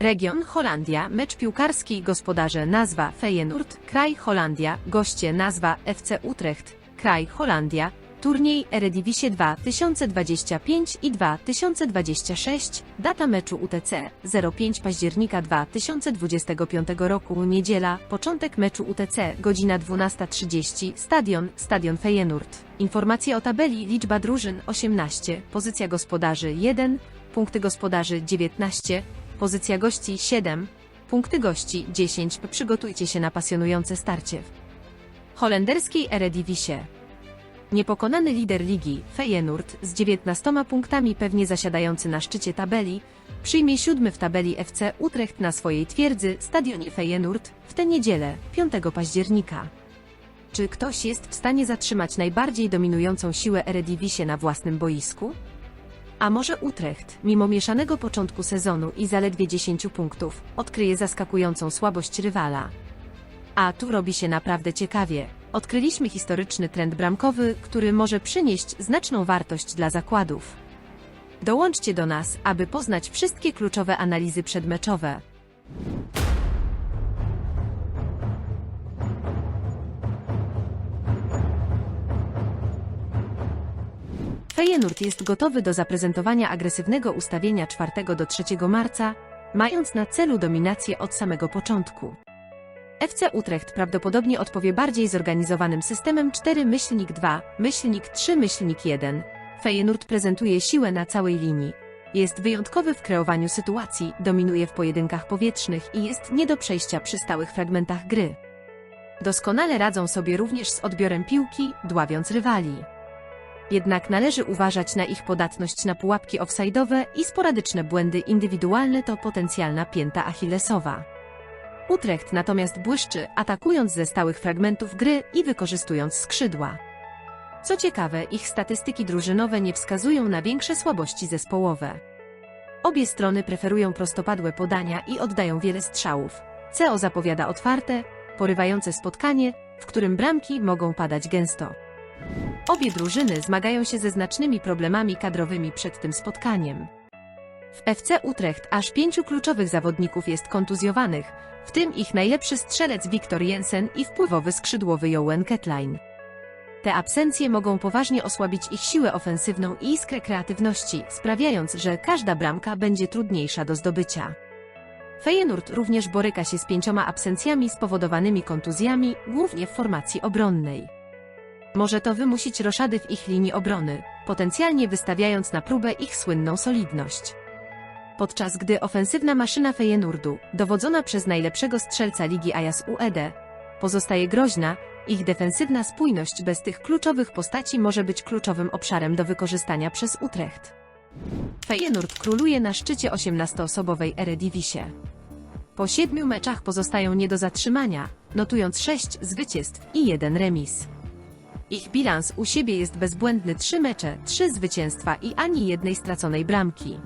Region Holandia, mecz piłkarski, gospodarze. Nazwa Feyenoord, kraj Holandia, goście. Nazwa FC Utrecht, kraj Holandia, turniej Eredivisie 2025 i 2026, data meczu UTC 05 października 2025 roku, niedziela, początek meczu UTC, godzina 12.30, stadion, stadion Feyenoord. Informacje o tabeli, liczba drużyn 18, pozycja gospodarzy 1, punkty gospodarzy 19, pozycja gości 7, punkty gości 10. Przygotujcie się na pasjonujące starcie. W holenderskiej Eredivisie. Niepokonany lider ligi, Feyenoord, z 19 punktami pewnie zasiadający na szczycie tabeli, przyjmie siódmy w tabeli FC Utrecht na swojej twierdzy, stadionie Feyenoord, w tę niedzielę, 5 października. Czy ktoś jest w stanie zatrzymać najbardziej dominującą siłę Eredivisie na własnym boisku? A może Utrecht, mimo mieszanego początku sezonu i zaledwie 10 punktów, odkryje zaskakującą słabość rywala? A tu robi się naprawdę ciekawie. Odkryliśmy historyczny trend bramkowy, który może przynieść znaczną wartość dla zakładów. Dołączcie do nas, aby poznać wszystkie kluczowe analizy przedmeczowe. Feyenoord jest gotowy do zaprezentowania agresywnego ustawienia 4 do 3 marca, mając na celu dominację od samego początku. FC Utrecht prawdopodobnie odpowie bardziej zorganizowanym systemem 4-2, 3-1. Feyenoord prezentuje siłę na całej linii. Jest wyjątkowy w kreowaniu sytuacji, dominuje w pojedynkach powietrznych i jest nie do przejścia przy stałych fragmentach gry. Doskonale radzą sobie również z odbiorem piłki, dławiąc rywali. Jednak należy uważać na ich podatność na pułapki offside'owe i sporadyczne błędy indywidualne to potencjalna pięta achillesowa. Utrecht natomiast błyszczy, atakując ze stałych fragmentów gry i wykorzystując skrzydła. Co ciekawe, ich statystyki drużynowe nie wskazują na większe słabości zespołowe. Obie strony preferują prostopadłe podania i oddają wiele strzałów. CO zapowiada otwarte, porywające spotkanie, w którym bramki mogą padać gęsto. Obie drużyny zmagają się ze znacznymi problemami kadrowymi przed tym spotkaniem. W FC Utrecht aż pięciu kluczowych zawodników jest kontuzjowanych, w tym ich najlepszy strzelec Viktor Jensen i wpływowy skrzydłowy Joen Ketlein. Te absencje mogą poważnie osłabić ich siłę ofensywną i iskrę kreatywności, sprawiając, że każda bramka będzie trudniejsza do zdobycia. Feyenoord również boryka się z pięcioma absencjami spowodowanymi kontuzjami, głównie w formacji obronnej. Może to wymusić roszady w ich linii obrony, potencjalnie wystawiając na próbę ich słynną solidność. Podczas gdy ofensywna maszyna Feyenoordu, dowodzona przez najlepszego strzelca ligi Ajas UED, pozostaje groźna, ich defensywna spójność bez tych kluczowych postaci może być kluczowym obszarem do wykorzystania przez Utrecht. Feyenoord króluje na szczycie 18-osobowej Eredivisie. Po siedmiu meczach pozostają nie do zatrzymania, notując sześć zwycięstw i jeden remis. Ich bilans u siebie jest bezbłędny 3 mecze, 3 zwycięstwa i ani jednej straconej bramki.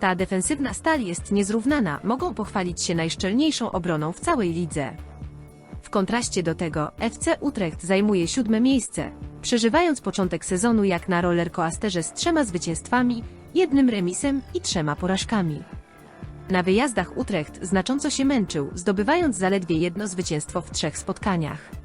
Ta defensywna stal jest niezrównana, mogą pochwalić się najszczelniejszą obroną w całej lidze. W kontraście do tego, FC Utrecht zajmuje siódme miejsce, przeżywając początek sezonu jak na rollercoasterze z trzema zwycięstwami, jednym remisem i trzema porażkami. Na wyjazdach Utrecht znacząco się męczył, zdobywając zaledwie jedno zwycięstwo w trzech spotkaniach.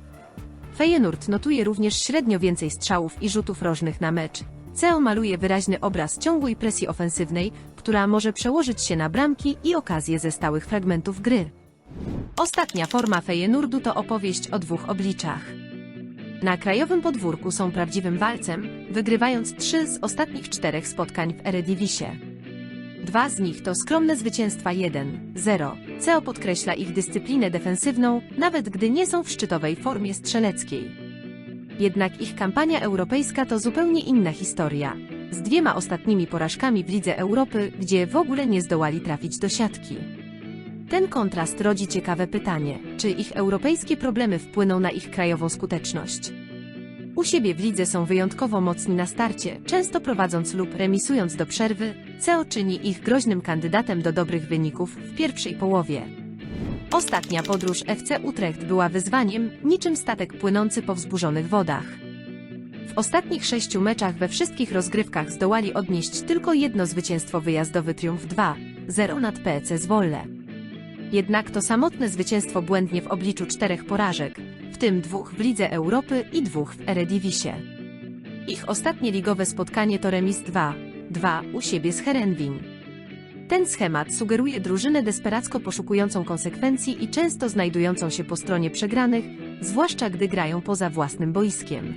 Feyenoord notuje również średnio więcej strzałów i rzutów rożnych na mecz. CEO maluje wyraźny obraz ciągłej presji ofensywnej, która może przełożyć się na bramki i okazje ze stałych fragmentów gry. Ostatnia forma Feyenoordu to opowieść o dwóch obliczach. Na krajowym podwórku są prawdziwym walcem, wygrywając trzy z ostatnich czterech spotkań w Eredivisie. Dwa z nich to skromne zwycięstwa 1-0. CEO podkreśla ich dyscyplinę defensywną, nawet gdy nie są w szczytowej formie strzeleckiej. Jednak ich kampania europejska to zupełnie inna historia. Z dwiema ostatnimi porażkami w Lidze Europy, gdzie w ogóle nie zdołali trafić do siatki. Ten kontrast rodzi ciekawe pytanie, czy ich europejskie problemy wpłyną na ich krajową skuteczność. U siebie w lidze są wyjątkowo mocni na starcie, często prowadząc lub remisując do przerwy, co czyni ich groźnym kandydatem do dobrych wyników w pierwszej połowie. Ostatnia podróż FC Utrecht była wyzwaniem, niczym statek płynący po wzburzonych wodach. W ostatnich sześciu meczach we wszystkich rozgrywkach zdołali odnieść tylko jedno zwycięstwo wyjazdowy triumf 2, 0 nad PEC Zwolle. Jednak to samotne zwycięstwo błędnie w obliczu czterech porażek, w tym dwóch w Lidze Europy i dwóch w Eredivisie. Ich ostatnie ligowe spotkanie to remis 2-2 u siebie z Herenvin. Ten schemat sugeruje drużynę desperacko poszukującą konsekwencji i często znajdującą się po stronie przegranych, zwłaszcza gdy grają poza własnym boiskiem.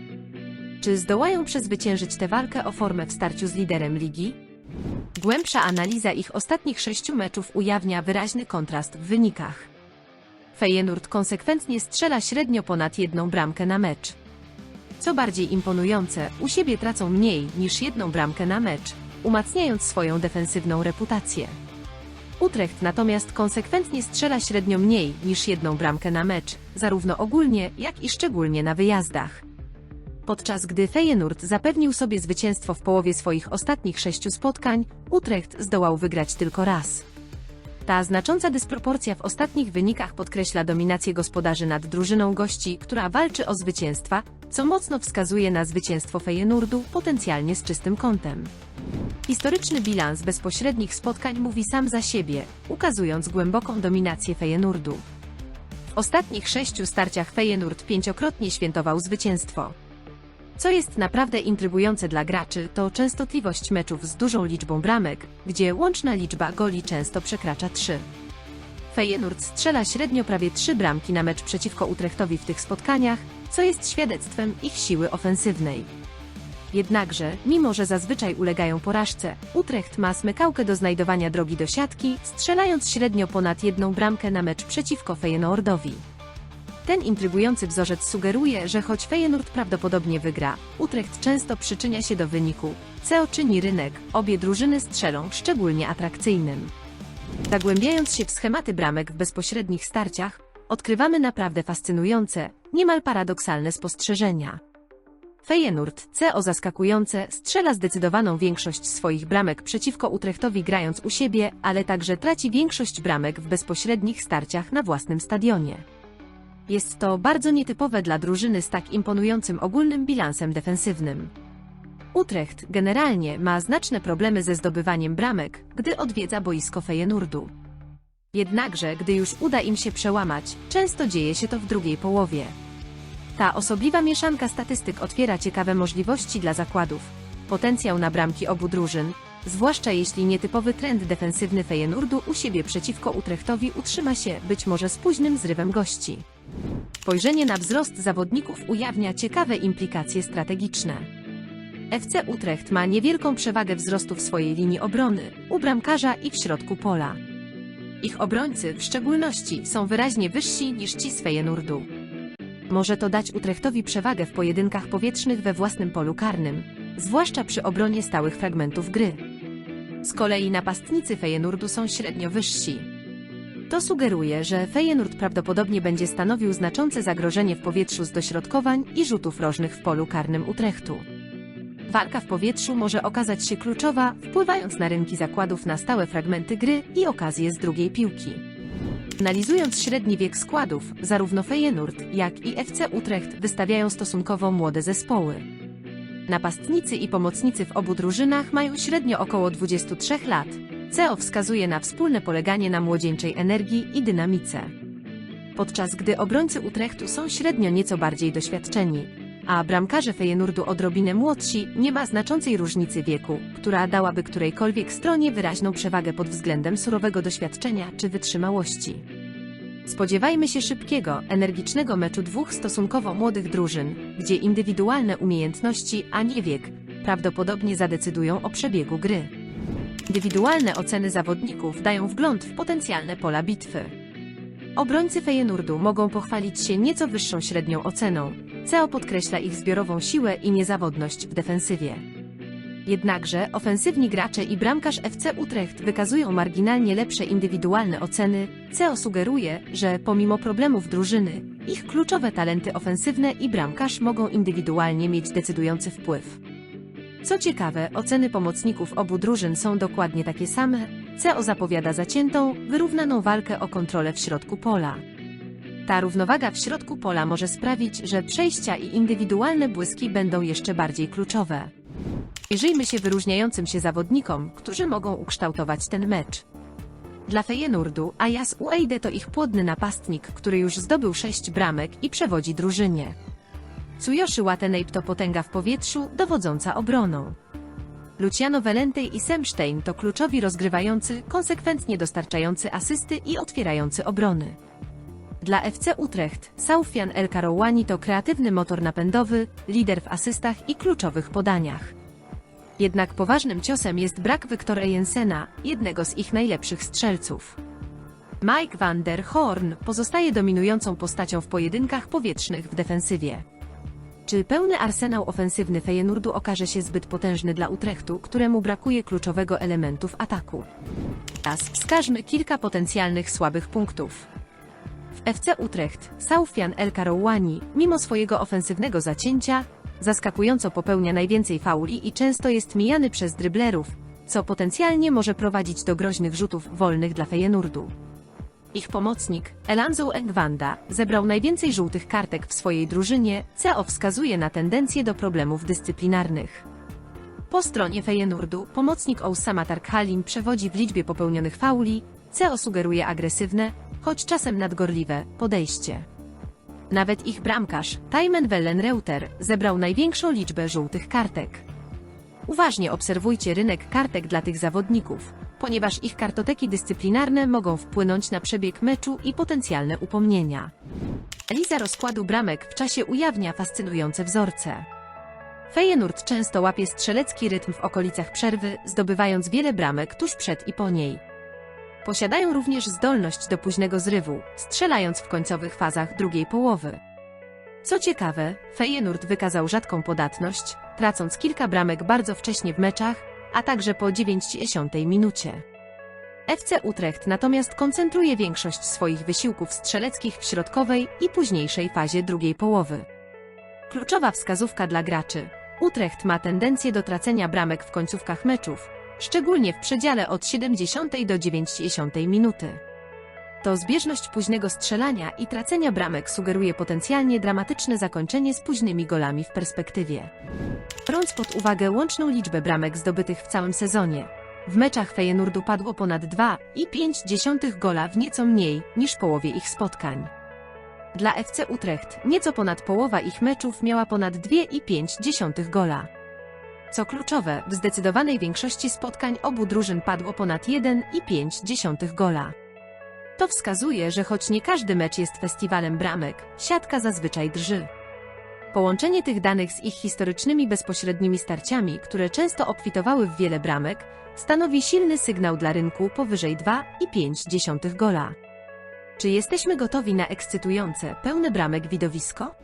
Czy zdołają przezwyciężyć tę walkę o formę w starciu z liderem ligi? Głębsza analiza ich ostatnich sześciu meczów ujawnia wyraźny kontrast w wynikach. Feyenoord konsekwentnie strzela średnio ponad jedną bramkę na mecz. Co bardziej imponujące, u siebie tracą mniej niż jedną bramkę na mecz, umacniając swoją defensywną reputację. Utrecht natomiast konsekwentnie strzela średnio mniej niż jedną bramkę na mecz, zarówno ogólnie, jak i szczególnie na wyjazdach. Podczas gdy Feyenoord zapewnił sobie zwycięstwo w połowie swoich ostatnich sześciu spotkań, Utrecht zdołał wygrać tylko raz. Ta znacząca dysproporcja w ostatnich wynikach podkreśla dominację gospodarzy nad drużyną gości, która walczy o zwycięstwa, co mocno wskazuje na zwycięstwo Feyenoordu potencjalnie z czystym kątem. Historyczny bilans bezpośrednich spotkań mówi sam za siebie, ukazując głęboką dominację Feyenoordu. W ostatnich sześciu starciach Feyenoord pięciokrotnie świętował zwycięstwo. Co jest naprawdę intrygujące dla graczy, to częstotliwość meczów z dużą liczbą bramek, gdzie łączna liczba goli często przekracza 3. Feyenoord strzela średnio prawie 3 bramki na mecz przeciwko Utrechtowi w tych spotkaniach, co jest świadectwem ich siły ofensywnej. Jednakże, mimo że zazwyczaj ulegają porażce, Utrecht ma smykałkę do znajdowania drogi do siatki, strzelając średnio ponad jedną bramkę na mecz przeciwko Feyenoordowi. Ten intrygujący wzorzec sugeruje, że choć Feyenoord prawdopodobnie wygra, Utrecht często przyczynia się do wyniku, co czyni rynek, obie drużyny strzelą szczególnie atrakcyjnym. Zagłębiając się w schematy bramek w bezpośrednich starciach, odkrywamy naprawdę fascynujące, niemal paradoksalne spostrzeżenia. Feyenoord, CO zaskakujące, strzela zdecydowaną większość swoich bramek przeciwko Utrechtowi grając u siebie, ale także traci większość bramek w bezpośrednich starciach na własnym stadionie. Jest to bardzo nietypowe dla drużyny z tak imponującym ogólnym bilansem defensywnym. Utrecht generalnie ma znaczne problemy ze zdobywaniem bramek, gdy odwiedza boisko Feyenoordu. Jednakże, gdy już uda im się przełamać, często dzieje się to w drugiej połowie. Ta osobliwa mieszanka statystyk otwiera ciekawe możliwości dla zakładów. Potencjał na bramki obu drużyn, zwłaszcza jeśli nietypowy trend defensywny Feyenoordu u siebie przeciwko Utrechtowi utrzyma się być może z późnym zrywem gości. Spojrzenie na wzrost zawodników ujawnia ciekawe implikacje strategiczne. FC Utrecht ma niewielką przewagę wzrostu w swojej linii obrony, u bramkarza i w środku pola. Ich obrońcy w szczególności są wyraźnie wyżsi niż ci z Feyenoordu. Może to dać Utrechtowi przewagę w pojedynkach powietrznych we własnym polu karnym, zwłaszcza przy obronie stałych fragmentów gry. Z kolei napastnicy Feyenoordu są średnio wyżsi. To sugeruje, że Feyenoord prawdopodobnie będzie stanowił znaczące zagrożenie w powietrzu z dośrodkowań i rzutów rożnych w polu karnym Utrechtu. Walka w powietrzu może okazać się kluczowa, wpływając na rynki zakładów na stałe fragmenty gry i okazje z drugiej piłki. Analizując średni wiek składów, zarówno Feyenoord, jak i FC Utrecht wystawiają stosunkowo młode zespoły. Napastnicy i pomocnicy w obu drużynach mają średnio około 23 lat. CO wskazuje na wspólne poleganie na młodzieńczej energii i dynamice. Podczas gdy obrońcy Utrechtu są średnio nieco bardziej doświadczeni, a bramkarze Feyenoordu odrobinę młodsi, nie ma znaczącej różnicy wieku, która dałaby którejkolwiek stronie wyraźną przewagę pod względem surowego doświadczenia czy wytrzymałości. Spodziewajmy się szybkiego, energicznego meczu dwóch stosunkowo młodych drużyn, gdzie indywidualne umiejętności, a nie wiek, prawdopodobnie zadecydują o przebiegu gry. Indywidualne oceny zawodników dają wgląd w potencjalne pola bitwy. Obrońcy Feyenoordu mogą pochwalić się nieco wyższą średnią oceną. CO podkreśla ich zbiorową siłę i niezawodność w defensywie. Jednakże ofensywni gracze i bramkarz FC Utrecht wykazują marginalnie lepsze indywidualne oceny, CO sugeruje, że pomimo problemów drużyny, ich kluczowe talenty ofensywne i bramkarz mogą indywidualnie mieć decydujący wpływ. Co ciekawe, oceny pomocników obu drużyn są dokładnie takie same. CO zapowiada zaciętą, wyrównaną walkę o kontrolę w środku pola. Ta równowaga w środku pola może sprawić, że przejścia i indywidualne błyski będą jeszcze bardziej kluczowe. Przyjrzyjmy się wyróżniającym się zawodnikom, którzy mogą ukształtować ten mecz. Dla Feyenoordu Ajas Ueide to ich płodny napastnik, który już zdobył sześć bramek i przewodzi drużynie. Tsuyoshi Watanabe to potęga w powietrzu, dowodząca obroną. Luciano Welentej i Semstein to kluczowi rozgrywający, konsekwentnie dostarczający asysty i otwierający obrony. Dla FC Utrecht, Saufian El Karouani to kreatywny motor napędowy, lider w asystach i kluczowych podaniach. Jednak poważnym ciosem jest brak Wiktora Jensena, jednego z ich najlepszych strzelców. Mike van der Horn pozostaje dominującą postacią w pojedynkach powietrznych w defensywie. Czy pełny arsenał ofensywny Feyenoordu okaże się zbyt potężny dla Utrechtu, któremu brakuje kluczowego elementu w ataku? Teraz wskażmy kilka potencjalnych słabych punktów. W FC Utrecht Saufian El Karouani, mimo swojego ofensywnego zacięcia, zaskakująco popełnia najwięcej fauli i często jest mijany przez dryblerów, co potencjalnie może prowadzić do groźnych rzutów wolnych dla Feyenoordu. Ich pomocnik, Elanzo Engwanda, zebrał najwięcej żółtych kartek w swojej drużynie, co wskazuje na tendencję do problemów dyscyplinarnych. Po stronie Feyenoordu pomocnik Oussama Tarkhalim przewodzi w liczbie popełnionych fauli, co sugeruje agresywne, choć czasem nadgorliwe, podejście. Nawet ich bramkarz, Taymen Wellenreuter, zebrał największą liczbę żółtych kartek. Uważnie obserwujcie rynek kartek dla tych zawodników, ponieważ ich kartoteki dyscyplinarne mogą wpłynąć na przebieg meczu i potencjalne upomnienia. Analiza rozkładu bramek w czasie ujawnia fascynujące wzorce. Feyenoord często łapie strzelecki rytm w okolicach przerwy, zdobywając wiele bramek tuż przed i po niej. Posiadają również zdolność do późnego zrywu, strzelając w końcowych fazach drugiej połowy. Co ciekawe, Feyenoord wykazał rzadką podatność, tracąc kilka bramek bardzo wcześnie w meczach, a także po 90 minucie. FC Utrecht natomiast koncentruje większość swoich wysiłków strzeleckich w środkowej i późniejszej fazie drugiej połowy. Kluczowa wskazówka dla graczy. Utrecht ma tendencję do tracenia bramek w końcówkach meczów, szczególnie w przedziale od 70 do 90 minuty. To zbieżność późnego strzelania i tracenia bramek sugeruje potencjalnie dramatyczne zakończenie z późnymi golami w perspektywie. Biorąc pod uwagę łączną liczbę bramek zdobytych w całym sezonie, w meczach Feyenoordu padło ponad 2,5 gola w nieco mniej niż połowie ich spotkań. Dla FC Utrecht nieco ponad połowa ich meczów miała ponad 2,5 gola. Co kluczowe, w zdecydowanej większości spotkań obu drużyn padło ponad 1,5 gola. To wskazuje, że choć nie każdy mecz jest festiwalem bramek, siatka zazwyczaj drży. Połączenie tych danych z ich historycznymi bezpośrednimi starciami, które często obfitowały w wiele bramek, stanowi silny sygnał dla rynku powyżej 2,5 gola. Czy jesteśmy gotowi na ekscytujące, pełne bramek widowisko?